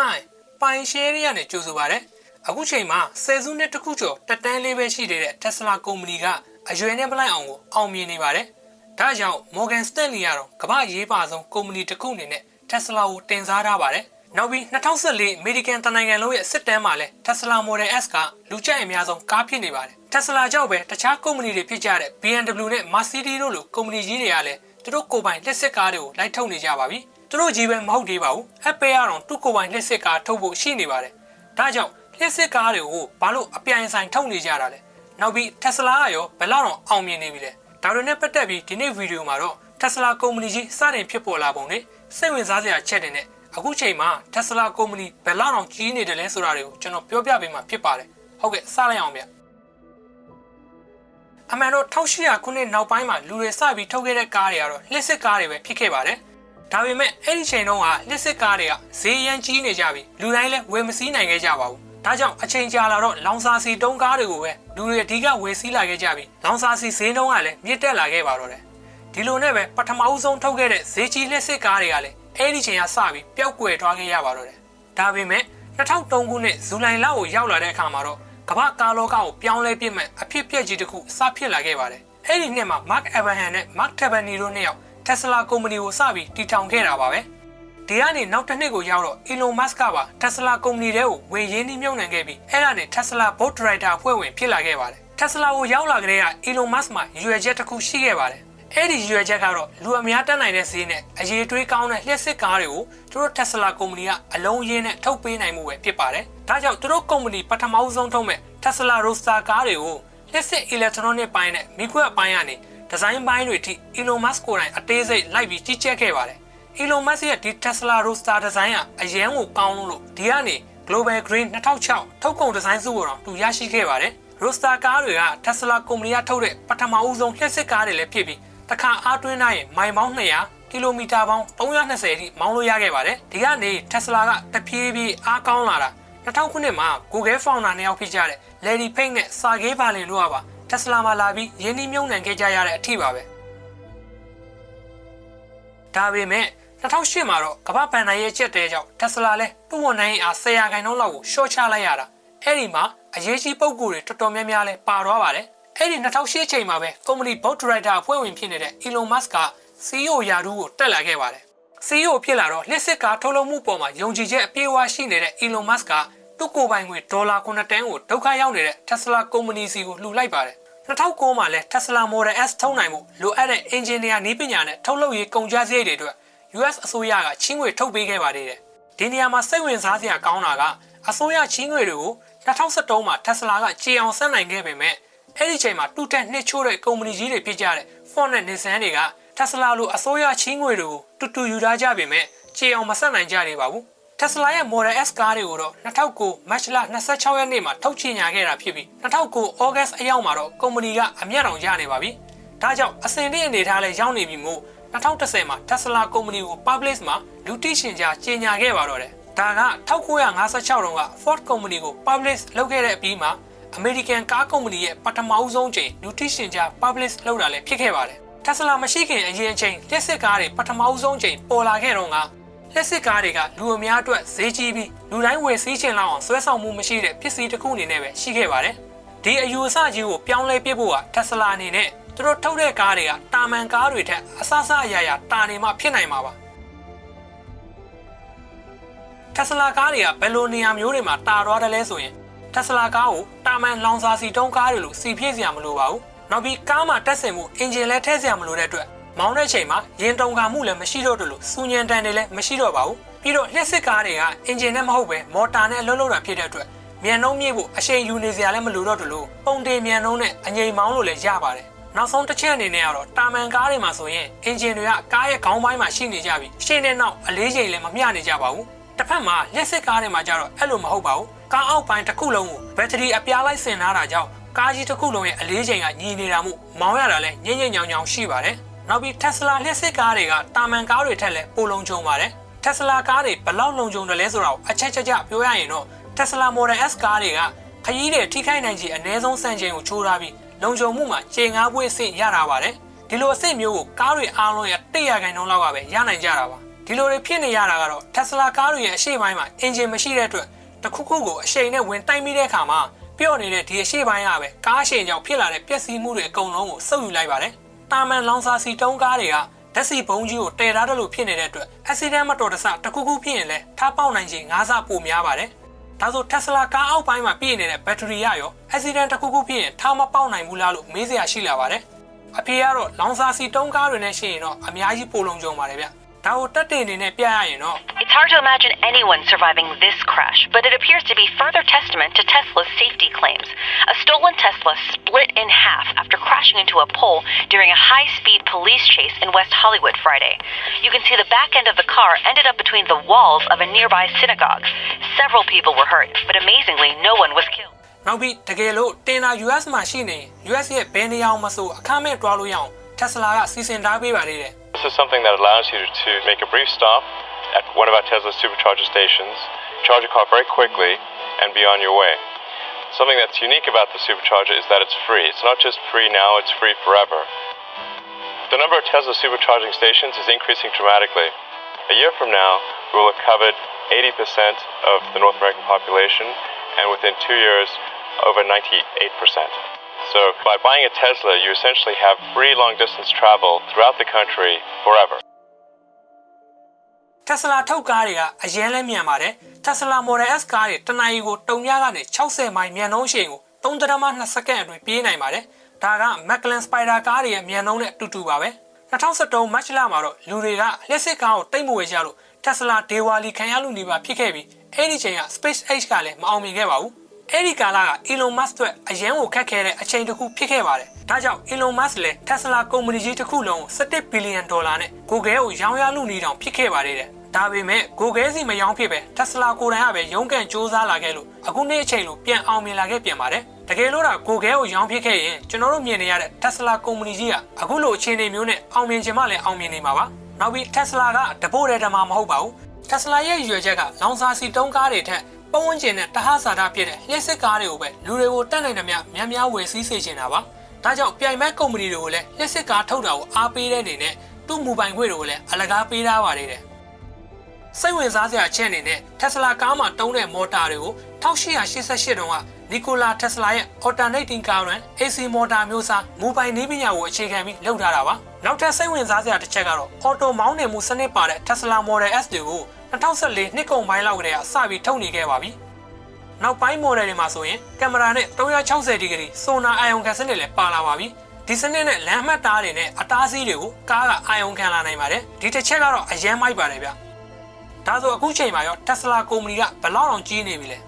Hi ပိုင်ရှယ်ရီကနေကြိုဆိုပါရစေအခုချိန်မှာဆယ်စုနှစ်တစ်ခုကျော်တက်တန်းလေးပဲရှိနေတဲ့ Tesla ကုမ္ပဏီကအရွယ်နဲ့ပလိုက်အောင်ကိုအောင်မြင်နေပါတယ်ဒါကြောင့် Morgan Stanley ကတော့ကမ္ဘာရေးပါဆုံးကုမ္ပဏီတစ်ခုအနေနဲ့ Tesla ကိုတင်စားထားပါတယ်နောက်ပြီး2014 American တနိုင်ငံလုံးရဲ့စစ်တမ်းမှာလည်း Tesla Model S ကလူကြိုက်အများဆုံးကားဖြစ်နေပါတယ် Tesla ကြောင့်ပဲတခြားကုမ္ပဏီတွေဖြစ်ကြတဲ့ BMW နဲ့ Mercedes တို့လိုကုမ္ပဏီကြီးတွေကလည်းသူတို့ကိုယ်ပိုင်လက်စစ်ကားတွေကိုလိုက်ထုတ်နေကြပါပြီ သူတို့ကြီးပဲမဟုတ်သေးပါဘူး Apple ကတော့သူ့ကိုယ်ပိုင်လက်စစ်ကားထုတ်ဖို့ရှိနေပါတယ်ဒါကြောင့်လက်စစ်ကားတွေကိုဘာလို့အပြိုင်ဆိုင်ထုတ်နေကြတာလဲနောက်ပြီး Tesla ကရောဘယ်လောက်တော့အောင်မြင်နေပြီလဲဒါတွေနဲ့ပတ်သက်ပြီးဒီနေ့ဗီဒီယိုမှာတော့ Tesla ကုမ္ပဏီကြီးစတင်ဖြစ်ပေါ်လာပုံနဲ့စိတ်ဝင်စားစရာချက်တွေနဲ့အခုချိန်မှာ Tesla ကုမ္ပဏီဘယ်လောက်အောင်ကြီးနေတယ်လဲဆိုတာတွေကိုကျွန်တော်ပြောပြပေးမှာဖြစ်ပါတယ်ဟုတ်ကဲ့စလိုက်အောင်ဗျအမှန်တော့1800ခုနှစ်နောက်ပိုင်းမှာလူတွေစပြီးထုတ်ခဲ့တဲ့ကားတွေကတော့လက်စစ်ကားတွေပဲဖြစ်ခဲ့ပါတယ် ဒါပေမဲ့အဲ့ဒီချိန်တုန်းကလက်စစ်ကားတွေကဈေးရန်ကြီးနေကြပြီလူတိုင်းလည်းဝယ်မစည်းနိုင်ခဲ့ကြပါဘူးဒါကြောင့်အချိန်ကြာလာတော့လောင်စာစီတုံးကားတွေကိုပဲလူတွေအဓိကဝယ်စည်းလာခဲ့ကြပြီလောင်စာစီဈေးနှုန်းကလည်းမြင့်တက်လာခဲ့ပါတော့တယ်ဒီလိုနဲ့ပဲပထမအဦးဆုံးထုတ်ခဲ့တဲ့ဈေးကြီးလက်စစ်ကားတွေကလည်းအဲ့ဒီချိန်ကစပြီးပျောက်ကွယ်သွားခဲ့ရပါတော့တယ်ဒါပေမဲ့2003ခုနှစ်ဇူလိုင်လကိုရောက်လာတဲ့အခါမှာတော့ကမ္ဘာကားလောကကိုပြောင်းလဲပြစ်မဲ့အဖြစ်ပြက်ကြီးတစ်ခုစဖြစ်လာခဲ့ပါတယ်အဲ့ဒီနှစ်မှာ Mark Abraham နဲ့ Mark Tabani တို့နှစ်ယောက် Tesla ကုမ္ပဏီကိုစပြီးတည်ထောင်ခဲ့တာပါပဲဒီကနေနောက်တစ်နှစ်ကိုရောက်တော့ Elon Musk ကပါ Tesla ကုမ္ပဏီထဲကိုဝင်ရင်းနှီးမြှုပ်နှံခဲ့ပြီးအဲ့ဒါနဲ့ Tesla Board Director အဖွဲ့ဝင်ဖြစ်လာခဲ့ပါတယ် Tesla ကိုရောက်လာကြတဲ့က Elon Musk မှာရွယ်ချက်တစ်ခုရှိခဲ့ပါတယ်အဲ့ဒီရွယ်ချက်ကတော့လူအများတက်နိုင်တဲ့ဈေးနဲ့အရေးတွေးကောင်းတဲ့လျှက်စစ်ကားတွေကိုသူတို့ Tesla ကုမ္ပဏီကအလုံးရင်းနဲ့ထုတ်ပေးနိုင်မှုပဲဖြစ်ပါတယ်။ဒါကြောင့်သူတို့ကုမ္ပဏီပထမဆုံးထုတ်မဲ့ Tesla Roadster ကားတွေကိုလျှက်စစ် electronic ပိုင်းနဲ့မိခွက်ပိုင်းကနေ ဒီဇိုင်းပိုင်းတွေထိ Elon Musk ကိုယ်တိုင်အသေးစိတ်လိုက်ပြီးကြီးကြပ်ခဲ့ပါတယ်။ Elon Musk ရဲ့ဒီ Tesla Roadster ဒီဇိုင်းကအရန်ကိုကောင်းလို့ဒီကနေ Global Green 2006ထုတ်ကုန်ဒီဇိုင်းစုကိုတော့သူရရှိခဲ့ပါတယ်။ Roadster ကားတွေက Tesla ကုမ္ပဏီကထုတ်တဲ့ပထမဦးဆုံးလျှက်စစ်ကားတွေလည်းဖြစ်ပြီးတခါအားတွင်းနိုင်မိုင်ပေါင်း200ကီလိုမီတာပေါင်း320အထိမောင်းလို့ရခဲ့ပါတယ်ဒီကနေ Tesla ကတဖြည်းဖြည်းအားကောင်းလာတာ2000ခုနှစ်မှာ Google founder နှစ်ယောက်ဖြစ်ကြတဲ့ Larry Page နဲ့ Sergey Brin တို့ကပါ Tesla မှာလာပြီးရင်းနှီးမြှုပ်နှံခဲ့ကြရတဲ့အထိပါပဲဒါပေမဲ့2008မှာတော့ကမ္ဘာ့ဘဏ္ဍာရေးချက်တဲကြောင့် Tesla လဲသူ့ဝန်ထမ်းရေးအား10ရာခိုင်နှုန်းလောက်ကိုရှော့ချလိုက်ရတာအဲ့ဒီမှာအရေးကြီးပုံကိုယ်တွေတော်တော်များများလဲပါသွားပါတယ်အဲ့ဒီ2008ချိန်မှာပဲကုမ္ပဏီ board director အဖွဲ့ဝင်ဖြစ်နေတဲ့ Elon Musk က CEO ရာထူးကိုတက်လာခဲ့ပါတယ်။ CEO ဖြစ်လာတော့လက်စစ်ကားထုတ်လုပ်မှုပေါ်မှာယုံကြည်ချက်အပြည့်အဝရှိနေတဲ့ Elon Musk က သူ့ကိုယ်ပိုင်ငွေဒေါ်လာ9တန်းကိုဒုက္ခရောက်နေတဲ့ Tesla ကုမ္ပဏီစီကိုလှူလိုက်ပါတယ်။2009မှာလဲ Tesla Model S ထုတ်နိုင်မှုလိုအပ်တဲ့ engineer နည်းပညာနဲ့ထုတ်လုပ်ရေးကုန်ကျစရိတ်တွေအတွက် US အစိုးရကချင်းငွေထုတ်ပေးခဲ့ပါသေးတယ်။ဒီနေရာမှာစိတ်ဝင်စားစရာကောင်းတာကအစိုးရချင်းငွေတွေကို2013မှာ Tesla ကကြေအောင်ဆက်နိုင်ခဲ့ပေမဲ့အဲ့ဒီချိန်မှာတူတက်နှစ်ချိုးတဲ့ကုမ္ပဏီကြီးတွေဖြစ်ကြတဲ့ Ford နဲ့ Nissan တွေက Tesla လိုအစိုးရချင်းငွေတွေကိုတူတူယူထားကြပေမဲ့ခြေအောင်မဆက်နိုင်ကြသေးပါဘူး။ Tesla ရဲ့ Model S ကားတွေကိုတော့2009 March လ26ရက်နေ့မှာထုတ်ချင်ညာခဲ့တာဖြစ်ပြီး2009 August အရောက်မှာတော့ကုမ္ပဏီကအမျက်တောင်ရနေပါပြီ။ဒါကြောင့်အစင်တဲ့အနေထားလဲရောက်နေပြီမို့2010မှာ Tesla ကုမ္ပဏီကို Publish မှာလူသိရှင်ကြားကြေညာခဲ့ပါတော့တယ်။ဒါက1956တုန်းက Ford ကုမ္ပဏီကို Publish လုပ်ခဲ့တဲ့အပြီးမှာအမေရိကန်ကားကုမ္ပဏီရဲ့ပထမဦးဆုံးချိန်လူသိရှင်ကြား publish လုပ်တာလည်းဖြစ်ခဲ့ပါတယ်။ Tesla မရှိခင်အရင်အချိန်လက်စစ်ကားတွေပထမဦးဆုံးချိန်ပေါ်လာခဲ့တော့က လက်စစ်ကားတွေကလူအများအတွက်ဈေးကြီးပြီးလူတိုင်းဝယ်စည်းချင်လောက်အောင်ဆွဲဆောင်မှုမရှိတဲ့ပစ္စည်းတစ်ခုအနေနဲ့ပဲရှိခဲ့ပါတယ်။ဒီအယူအဆကြီးကိုပြောင်းလဲပြဖို့က Tesla အနေနဲ့သူတို့ထုတ်တဲ့ကားတွေကတာမန်ကားတွေထက်အဆအဆအရာရာတာနေမှဖြစ်နိုင်မှာပါ။ Tesla ကားတွေကဘယ်လိုနေရာမျိုးတွေမှာတာသွားတယ်လဲဆိုရင်တက်စလာကားကိုတာမန်လောင်စာစီတုံးကားတွေလိုစီဖြည့်စရာမလိုပါဘူး။နောက်ပြီးကားမှာတက်ဆင်မှုအင်ဂျင်လည်းထည့်စရာမလိုတဲ့အတွက် မောင်းတဲ့ချိန်မှာရင်တုံကမှုလည်းမရှိတော့တယ်လို့စူညံတန်တွေလည်းမရှိတော့ပါဘူး။ပြီးတော့လျှက်စစ်ကားတွေကအင်ဂျင်နဲ့မဟုတ်ပဲမော်တာနဲ့အလုံးလုံးတာဖြစ်တဲ့အတွက်မြန်နှုံးမြေ့ဖို့အချိန်ယူနေစရာလည်းမလိုတော့တယ်လို့ပုံတေမြန်နှုံးနဲ့အငိမ်မောင်းလို့လည်းရပါတယ်။နောက်ဆုံးတစ်ချက်အနေနဲ့ကတော့တာမန်ကားတွေမှာဆိုရင်အင်ဂျင်တွေကကားရဲ့ခေါင်းပိုင်းမှာရှိနေကြပြီးရှေ့နဲ့နောက်အလေးချိန်လည်းမမျှနေကြပါဘူး။တစ်ဖက်မှာလျှက်စစ်ကားတွေမှာကျတော့အဲ့လိုမဟုတ်ပါဘူးကားအောက်ပိုင်းတစ်ခုလုံးကိုဘက်ထရီအပြားလိုက်ဆင်ထားတာကြောင့်ကားကြီးတစ်ခုလုံးရဲ့အလေးချိန်ကညီနေတာမို့မောင်းရတာလည်းညင်ညင်ညောင်ညောင်ရှိပါတယ်။ နောက်ပြီး Tesla လျှက်စစ်ကားတွေကတာမန်ကားတွေထက်လည်းပိုလုံခြုံပါတယ်။ Tesla ကားတွေဘလောက်လုံခြုံတယ်လဲဆိုတာကိုအချက်ချက်ကြပြောရရင်တော့ Tesla Model S ကားတွေကခရီးတွေထိခိုက်နိုင်ခြေအနည်းဆုံးစံချိန်ကိုချိုးထားပြီးလုံခြုံမှုမှာခြေငါးပွေးအဆင့်ရတာပါတယ်။ဒီလိုအဆင့်မျိုးကိုကားတွေအားလုံးရဲ့100ခိုင်နှုန်းလောက်ကပဲရနိုင်ကြတာပါ။ဒီလိုတွေဖြစ်နေရတာကတော့ Tesla ကားတွေရဲ့အရှိပိုင်းမှာအင်ဂျင်မရှိတဲ့အတွက်တစ်ခုခုကိုအရှိန်နဲ့ဝင်တိုက်မိတဲ့အခါမှာပြော့နေတဲ့ဒီအရှိပိုင်းကပဲကားအရှိန်ကြောင့်ဖြစ်လာတဲ့ပျက်စီးမှုတွေအကုန်လုံးကိုစုပ်ယူလိုက်ပါတယ်။ တာမန်လောင်စာစီတုံးကားတွေကဓာတ်ဆီဘုံကြီးကိုတည်ထားတယ်လို့ဖြစ်နေတဲ့အတွက် accident မတော်တဆတစ်ခုခုဖြစ်ရင်လည်းထားပေါက်နိုင်ခြင်း၅ဆပိုများပါတယ်။ဒါဆို Tesla ကားအောက်ပိုင်းမှာပြည့်နေတဲ့ဘက်ထရီရရော accident တစ်ခုခုဖြစ်ရင်ထားမပေါက်နိုင်ဘူးလားလို့မေးစရာရှိလာပါတယ်။အဖေကတော့လောင်စာစီတုံးကားတွေနဲ့ရှိရင်တော့အများကြီးပိုလုံကြုံပါတယ်ဗျ။ ဒါကိုတက်တင်အနေနဲ့ပြရရင်တော့ It's hard to imagine anyone surviving this crash, but it appears to be further testament to Tesla's safety claims. A stolen Tesla split in half after crashing into a pole during a high speed police chase in West Hollywood Friday. You can see the back end of the car ended up between the walls of a nearby synagogue. Several people were hurt, but amazingly, no one was killed. နောက်ပြီးတကယ်လို့တင်တာ US မှာရှိနေရင် US ရဲ့ဘယ်နေရာမှမဆိုအခမဲ့တွားလို့ရအောင် Tesla ကစီစဉ်ထားပေးပါသေးတယ် this is something that allows you to make a brief stop at one of our Tesla supercharger stations, charge your car very quickly, and be on your way. Something that's unique about the supercharger is that it's free. It's not just free now, it's free forever. The number of Tesla supercharging stations is increasing dramatically. A year from now, we will have covered 80% of the North American population, and within two years, over 98%. So, by buying a Tesla, you essentially have free long distance travel throughout the country forever. Tesla ထုတ်ကားတွေကအရင်လဲမြန်ပါတယ် Tesla Model S ကားတွေတနအီကိုတုံရကနေ60မိုင်မြန်နှုန်းရှိန်ကို3.2စက္ကန့်အတွင်းပြေးနိုင်ပါတယ်ဒါက McLaren Spider ကားတွေရဲ့မြန်နှုန်းနဲ့အတူတူပါပဲ2013 March လမှာတော့လူတွေကလျှက်စစ်ကားကိုတိတ်မဝဲကြလို့ Tesla ဒေဝါလီခံရလူနေပါဖြစ်ခဲ့ပြီးအဲ့ဒီချိန်က SpaceX ကလည်းမအောင်မြင်ခဲ့ပါဘူး အဲ့ဒီကာလက Elon Musk အတွက်အရန်ကိုခက်ခဲတဲ့အချိန်တစ်ခုဖြစ်ခဲ့ပါတယ်။ဒါကြောင့် Elon Musk လည်း Tesla ကုမ္ပဏီကြီးတစ်ခုလုံးကို17ဘီလီယံဒေါ်လာနဲ့ Google ကိုရောင်းရလူနေတောင်ဖြစ်ခဲ့ပါသေးတယ်။ဒါပေမဲ့ Google စီမရောင်းဖြစ်ပဲ Tesla ကိုယ်တိုင်ကပဲရုန်းကန်စူးစမ်းလာခဲ့လို့အခုနေ့အချိန်လိုပြန်အောင်မြင်လာခဲ့ပြန်ပါတယ်။တကယ်လို့ဒါ Google ကိုရောင်းဖြစ်ခဲ့ရင်ကျွန်တော်တို့မြင်နေရတဲ့ Tesla ကုမ္ပဏီကြီးကအခုလိုအခြေအနေမျိုးနဲ့အောင်မြင်ချင်မှလည်းအောင်မြင်နေမှာပါ။နောက်ပြီး Tesla ကတပို့တဲ့တမမဟုတ်ပါဘူး။ Tesla ရဲ့ရည်ရွယ်ချက်ကလောင်စာစီတုံးကားတွေထက် ပတ်ဝန်းကျင်နဲ့တဟဆာတာဖြစ်တဲ့လျှက်စစ်ကားတွေကိုပဲလူတွေကိုတတ်နိုင်သမျှများများဝယ်စည်းစေချင်တာပါ။ဒါကြောင့်ပြိုင်ဘက်ကုမ္ပဏီတွေကိုလည်းလျှက်စစ်ကားထုတ်တာကိုအားပေးတဲ့အနေနဲ့သူ့မူပိုင်ခွင့်တွေကိုလည်းအလကားပေးထားပါသေးတယ်။စိတ်ဝင်စားစရာအချက်အနေနဲ့ Tesla ကားမှာတုံးတဲ့မော်တာတွေကို1888တုန်းက Nikola Tesla ရဲ့ alternating current AC မော်တာမျိုးစားမူပိုင်နည်းပညာကိုအခြေခံပြီးလုပ်ထားတာပါ။နောက်ထပ်စိတ်ဝင်စားစရာတစ်ချက်ကတော့ auto မောင်းနေမှုစနစ်ပါတဲ့ Tesla Model S တွေကို2014နှစ်ကုန်ပိုင်းလောက်ကတည်းကစပြီးထုတ်နေခဲ့ပါပြီ။နောက်ပိုင်း model တွေမှာဆိုရင်ကင်မရာနဲ့360ဒီဂရီ sonar အာရုံခံစနစ်လည်းပါလာပါပြီ။ဒီစနစ်နဲ့လမ်းမှတ်တားတွေနဲ့အတားအဆီးတွေကိုကားကအာရုံခံလာနိုင်ပါတယ်။ဒီတစ်ချက်ကတော့အရင်မိုက်ပါတယ်ဗျ။ဒါဆိုအခုချိန်မှာရော Tesla ကုမ္ပဏီကဘယ်လောက်အောင်ကြီးနေပြီလဲ။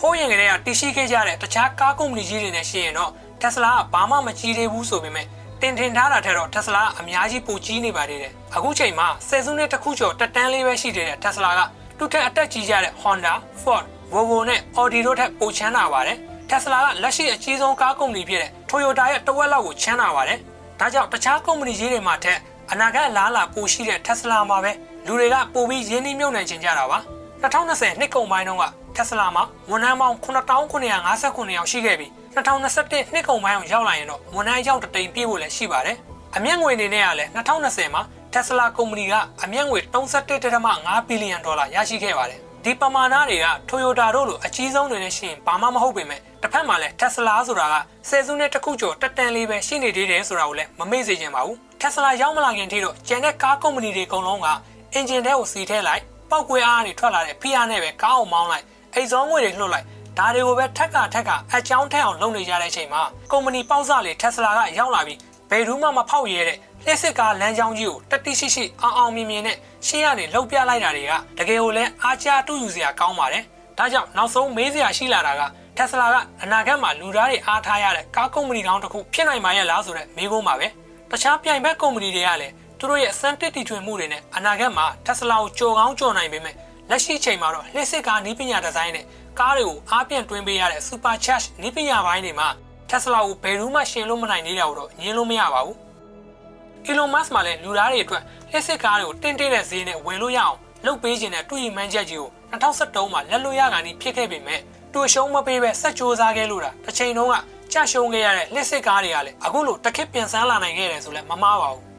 ဟိုးရင်ကလေးကတရှိခဲ့ကြတဲ့တခြားကားကုမ္ပဏီကြီးတွေနဲ့ရှိရင်တော့ Tesla ကဘာမှမကြီးသေးဘူးဆိုပေမဲ့တင်ထင်ထားတာထက်တော့ Tesla ကအများကြီးပိုကြီးနေပါသေးတယ်။အခုချိန်မှာဆယ်စုနှစ်တစ်ခုကျော်တက်တန်းလေးပဲရှိသေးတဲ့ Tesla ကသူ့ထက်အတက်ကြီးကြတဲ့ Honda, Ford, Volvo နဲ့ Audi တို့ထက်ပိုချမ်းသာပါတယ်။ Tesla ကလက်ရှိအကြီးဆုံးကားကုမ္ပဏီဖြစ်တဲ့ Toyota ရဲ့တဝက်လောက်ကိုချမ်းသာပါတယ်။ဒါကြောင့်တခြားကုမ္ပဏီကြီးတွေမှာထက်အနာဂတ်လားလာပိုရှိတဲ့ Tesla မှာပဲလူတွေကပိုပြီးရင်းနှီးမြှုပ်နှံချင်ကြတာပါ။2020နှစ်ကုန်ပိုင်းတုန်းက Tesla မှာဝန်ထမ်းပေါင်း9959ယောက်ရှိခဲ့ပြီး2021နှစ်ကုန်ပိုင်းအောင်ရောက်လာရင်တော့ဝန်ထမ်းရောက်တတိန်ပြည့်ဖို့လည်းရှိပါတယ်။အမျက်ငွေအနေနဲ့ကလည်း2020မှာ Tesla ကုမ္ပဏီကအမျက်ငွေ31.5ဘီလီယံဒေါ်လာရရှိခဲ့ပါတယ်။ဒီပမာဏတွေက Toyota တို့လိုအကြီးဆုံးတွေနဲ့ရှိရင်ဘာမှမဟုတ်ပေမဲ့တစ်ဖက်မှာလည်း Tesla ဆိုတာကဆယ်စုနှစ်တစ်ခုကျော်တက်တန်လေးပဲရှိနေသေးတယ်ဆိုတာကိုလည်းမမေ့စေချင်ပါဘူး။ Tesla ရောက်မလာခင်ထိတော့ကျန်တဲ့ကားကုမ္ပဏီတွေအကုန်လုံးကအင်ဂျင်ထဲကိုစီထည့်လိုက်ပောက်ကွဲအားကနေထွက်လာတဲ့ဖိအားနဲ့ပဲကားအောင်မောင်းလိုက် အိတ်စောငွေတွေလွှတ်လိုက်ဒါတွေကိုပဲထက်ကထက်ကအကြောင်းထက်အောင်လုပ်နေကြတဲ့အချိန်မှာကုမ္ပဏီပေါက်စလေ Tesla ကရောက်လာပြီးဘယ်သူမှမဖောက်ရဲတဲ့လျှက်စစ်ကားလမ်းကြောင်းကြီးကိုတတိရှိရှိအောင်အောင်မြင်မြင်နဲ့ရှေ့ကနေလှုပ်ပြလိုက်တာတွေကတကယ်ကိုလည်းအားကျတူးယူစရာကောင်းပါတယ်။ဒါကြောင့်နောက်ဆုံးမေးစရာရှိလာတာက Tesla ကအနာဂတ်မှာလူသားတွေအားထားရတဲ့ကားကုမ္ပဏီတောင်တစ်ခုဖြစ်နိုင်မှာရဲ့လားဆိုတဲ့မေးခွန်းပါပဲ။တခြားပြိုင်ဘက်ကုမ္ပဏီတွေကလည်းသူတို့ရဲ့စမ်းတစ်တီထွင်မှုတွေနဲ့အနာဂတ်မှာ Tesla ကိုကြော်ကောင်းကြော်နိုင်ပေမဲ့ လက်ရှိချိန်မှာတော့လျှက်စစ်ကားနည်းပညာဒီဇိုင်းနဲ့ကားတွေကိုအားပြန်တွင်းပေးရတဲ့ Super Charge နည်းပညာပိုင်းတွေမှာ Tesla ကိုဘယ်သူမှရှင်လို့မနိုင်သေးတာကိုတော့ညင်းလို့မရပါဘူး။ Elon Musk မှလည်းလူသားတွေအတွက်လျှက်စစ်ကားတွေကိုတင့်တဲ့တဲ့ဈေးနဲ့ဝယ်လို့ရအောင်လုပ်ပေးခြင်းနဲ့တူရီမှန်းချက်ကြီးကို2013မှာလက်လွတ်ရကန်ပြီးဖြစ်ခဲ့ပေမဲ့တူရှုံးမပေးပဲဆက်ကြိုးစားခဲ့လို့တာတစ်ချိန်လုံးကကြရှုံးခဲ့ရတဲ့လျှက်စစ်ကားတွေကလည်းအခုလိုတခစ်ပြန်ဆန်းလာနိုင်ခဲ့တယ်ဆိုလည်းမမှားပါဘူး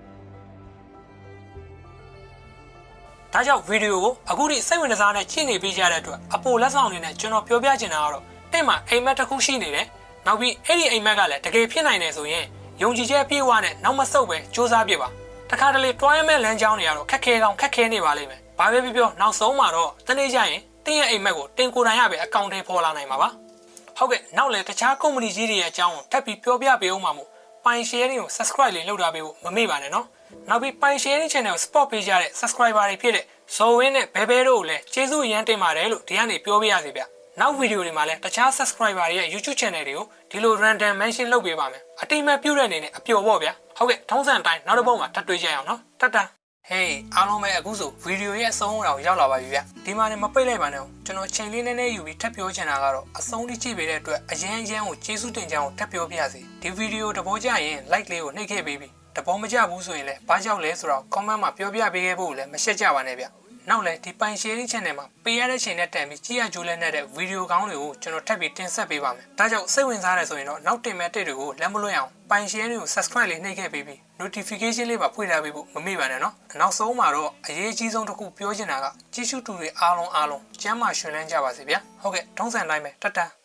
ဒါကြောင့်ဗီဒီယိုကိုအခုထိစိတ်ဝင်စားနဲ့ကြည့်နေပေးကြတဲ့အတွက်အပေါ်လက်ဆောင်အနေနဲ့ကျွန်တော်ပြောပြချင်တာကတော့အဲ့မှာအိမ်မက်တစ်ခုရှိနေတယ်နောက်ပြီးအဲ့ဒီအိမ်မက်ကလည်းတကယ်ဖြစ်နိုင်တယ်ဆိုရင်ယုံကြည်ချက်အပြည့်အဝနဲ့နောက်မဆုတ်ပဲစူးစမ်းပြပါတခါတလေတွားရမဲ့လမ်းကြောင်းတွေကတော့ခက်ခဲကောင်းခက်ခဲနေပါလိမ့်မယ်ဘာပဲပြောပြောနောက်ဆုံးမှာတော့တနေ့ကျရင်တင်းရဲ့အိမ်မက်ကိုတင်ကိုယ်တိုင်ရပဲအကောင့်ထဲပေါ်လာနိုင်မှာပါဟုတ်ကဲ့နောက်လည်းတခြားကုမ္ပဏီကြီးတွေရဲ့အကြောင်းကိုထပ်ပြီးပြောပြပေးအောင်ပါမို့ပိုင် sharing ကို subscribe လေးလုပ်ထားပေးဖို့မမေ့ပါနဲ့နော် နောက်ပြီးပိုင် sharing channel ကို support ပေးကြတဲ့ subscriber တွေဖြစ်တဲ့ဇော်ဝင်းနဲ့ဘဲဘဲတို့ကိုလည်းကျေးဇူးအရန်တင်ပါတယ်လို့ဒီကနေပြောပြရစီဗျနောက်ဗီဒီယိုတွေမှာလည်းတခြား subscriber တွေရဲ့ YouTube channel တွေကိုဒီလို random mention လုပ်ပေးပါမယ်အတိအမဲ့ပြုတဲ့အနေနဲ့အပျော်ပေါ့ဗျာဟုတ်ကဲ့ထုံးစံအတိုင်းနောက်တစ်ပုတ်မှာထပ်တွေ့ကြရအောင်နော်တတ်တာဟေးအားလုံးပဲအခုဆိုဗီဒီယိုရဲ့အဆုံးအောင်ရောက်လာပါပြီဗျဒီမှာလည်းမပိတ်လိုက်ပါနဲ့ကျွန်တော်ချိန်လေးနည်းနည်းယူပြီးထပ်ပြောချင်တာကတော့အဆုံးထိကြည့်ပေးတဲ့အတွက်အရင်အရင်ကိုကျေးဇူးတင်ကြောင်းထပ်ပြောပြရစီဒီဗီဒီယိုတဘောကြရင် like လေးကိုနှိပ်ခဲ့ပေးပြီ တဘောမကြဘူးဆိုရင်လည်းဘာကြောက်လဲဆိုတော့ comment မှာပြောပြပေးခဲ့ဖို့လည်းမရှက်ကြပါနဲ့ဗျနောက်လည်းဒီပိုင် sharing channel မှာပေးရတဲ့ချိန်နဲ့တန်ပြီးကြည့်ရကြိုးလဲနေတဲ့ဗီဒီယိုကောင်းတွေကိုကျွန်တော်ထပ်ပြီးတင်ဆက်ပေးပါမယ်ဒါကြောင့်စိတ်ဝင်စားတယ်ဆိုရင်တော့နောက်တင်မဲ့တဲ့တွေကိုလက်မလွတ်အောင်ပိုင် share တွေကို subscribe လေးနှိပ်ခဲ့ပေးပြီး notification လေးပါဖွင့်ထားပေးဖို့မမေ့ပါနဲ့နော်နောက်ဆုံးမှာတော့အရေးကြီးဆုံးတစ်ခုပြောချင်တာကကြည့်ရှုသူတွေအားလုံးအားလုံးကျမ်းမာရှင်လန်းကြပါစေဗျာဟုတ်ကဲ့ထုံးစံတိုင်းပဲတတ်တာ